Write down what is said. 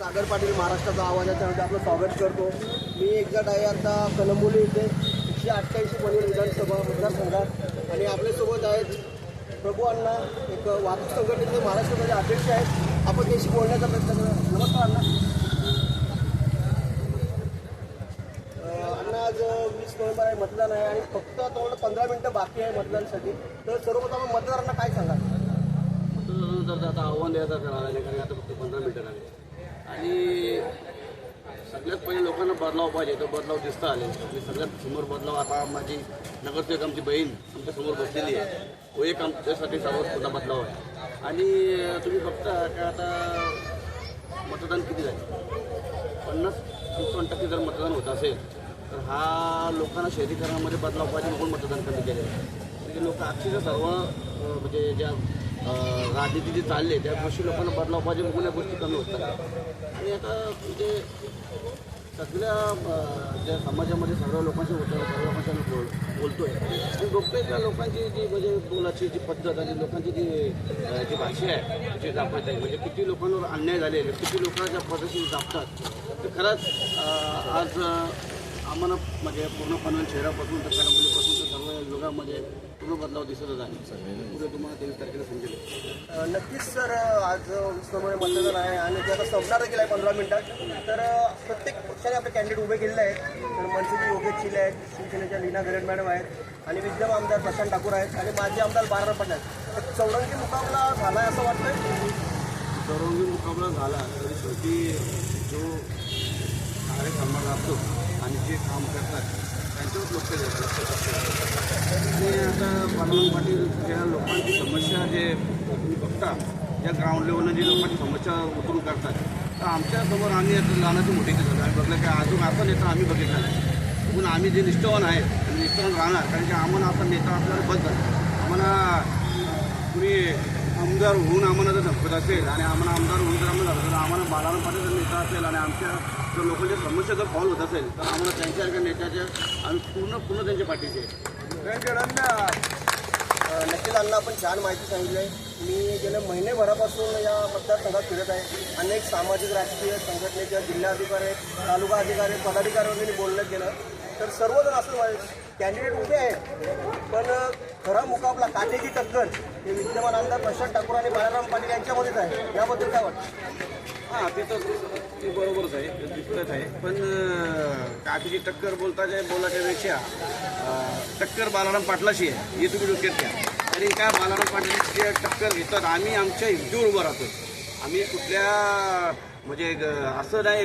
सागर पाटील महाराष्ट्राचा आवाज आहे त्यामध्ये आपलं स्वागत करतो. मी एक्झॅक्ट आहे आता कलंबोली इथे एकशे अठ्ठ्याऐंशी पनवेल विधानसभा मतदारसंघात. आणि आपल्यासोबत आहेत प्रभू अण्णा एक वाहतूक संघटनेचे महाराष्ट्रामध्ये अध्यक्ष आहेत. आपण त्याशी बोलण्याचा प्रयत्न करा नमस्कार अण्णा. अण्णा आज वीस नोव्हेंबर आहे मतदान आहे आणि फक्त तुम्हाला पंधरा मिनटं बाकी आहे मतदानासाठी. तर सर्वप्रथम मतदारांना काय सांगा तर आता आव्हान द्यायचं राहिलं कारण आता फक्त पंधरा मिनिटं लागले. आणि सगळ्यात पहिले लोकांना बदलाव पाहिजे तो बदलाव दिसता आले. आणि सगळ्यात समोर बदलाव आता माझी नगरसेवक आमची बहीण आमच्यासमोर बसलेली आहे. तो एक आमच्यासाठी सर्वात मोठा बदलाव आहे. आणि तुम्ही बघता का आता मतदान किती झाले? पन्नास पंचावन्न टक्के जर मतदान होत असेल तर हा लोकांना शहरीकरणामध्ये बदलाव पाहिजे म्हणून मतदान कमी केलेलं आहे. म्हणजे लोक अक्षरशः सर्व म्हणजे ज्या राजनीती जी चालली. आहे त्या गोष्टी लोकांना बदलाव पाहिजे म्हणून या गोष्टी कमी होत आणि आता म्हणजे सगळ्या ज्या समाजामध्ये सर्व लोकांशी होतं सर्व लोकांशी आम्ही बोल आहे आणि बघतोय त्या लोकांची जी म्हणजे बोलाची जी पद्धत आणि लोकांची जी जी भाषा आहे जी दाखवत आहे म्हणजे किती लोकांवर अन्याय झालेले किती लोकांना ज्या पद्धतीने दाबतात तर खरंच आज आम्हाला म्हणजे पूर्ण पनवेल शहरापासून तर कलंबोलीपासून तर सर्व युगामध्ये पूर्ण बदलाव दिसतच आहे. पुढे तुम्हाला तेवीस तारखेला समजेल. नक्कीच सर. आज नोव्हेंबर मतदान आहे आणि ते आता संपणार देखील आहे पंधरा मिनिटात. तर प्रत्येक पक्षाने आपले कॅन्डिडेट उभे केलेले आहेत. तर मनसेचे योगेश चिले आहेत शिवसेनेच्या लीना गरड मॅडम आहेत आणि विद्यम आमदार प्रशांत ठाकूर आहेत आणि माजी आमदार बारा आहेत तर चौरंगी मुकाबला झाला आहे असं वाटतंय? चौरंगी मुकाबला झाला तरी शेवटी जो कार्यक्रमात असतो आणि जे काम करतात त्यांच्यावर लक्ष देतात. आणि आता बालराम पाटील लोकांची समस्या जे तुम्ही बघता या ग्राउंड लेवलला जे लोकांची समस्या उतरून करतात तर आमच्यासमोर आम्ही आता लहानाची मोठी केलं आम्ही बघलं की अजून आता नेता आम्ही बघितला नाही. पण आम्ही जे निष्ठावान आहेत निष्ठावान राहणार कारण की आम्हाला आता नेता आपल्याला बदल आम्हाला कुणी आमदार होऊन आम्हाला जर धमकत असेल आणि आम्हाला आमदार होऊन जर आम्हाला धमकत आम्हाला बाळाराम पाटील जर नेता असेल आणि आमच्या जर लोकांच्या समस्या जर फॉल होत असेल तर आम्हाला त्यांच्यासारख्या नेत्याचे आम्ही पूर्ण पूर्ण त्यांच्या पाठीचे नक्कीच अण्णा आपण छान माहिती सांगितली आहे. मी गेल्या महिनेभरापासून या मतदारसंघात फिरत आहे. अनेक सामाजिक राजकीय संघटनेच्या जिल्हाधिकारी अधिकारी तालुका अधिकारी पदाधिकाऱ्यांनी बोललं बोलणं केलं. तर सर्वजण असं कॅन्डिडेट उभे आहेत. पण खरा मुकाबला काटेची टक्कर हे विद्यमान आमदार प्रशांत ठाकूर आणि बाळाराम पाटील यांच्यामध्येच आहे. याबद्दल काय वाटतं? हां ते तर ते बरोबरच आहे. दिसतच आहे. पण काठीची काकीची टक्कर बोलताच्या बोलाच्यापेक्षा टक्कर बालाराम पाटलाशी आहे. हे तुम्ही डोक्यात घ्या. आणि काय बालाराम पाटलाची टक्कर घेतात? आम्ही आमच्या हिंदू उभं राहतो आम्ही कुठल्या म्हणजे असं नाही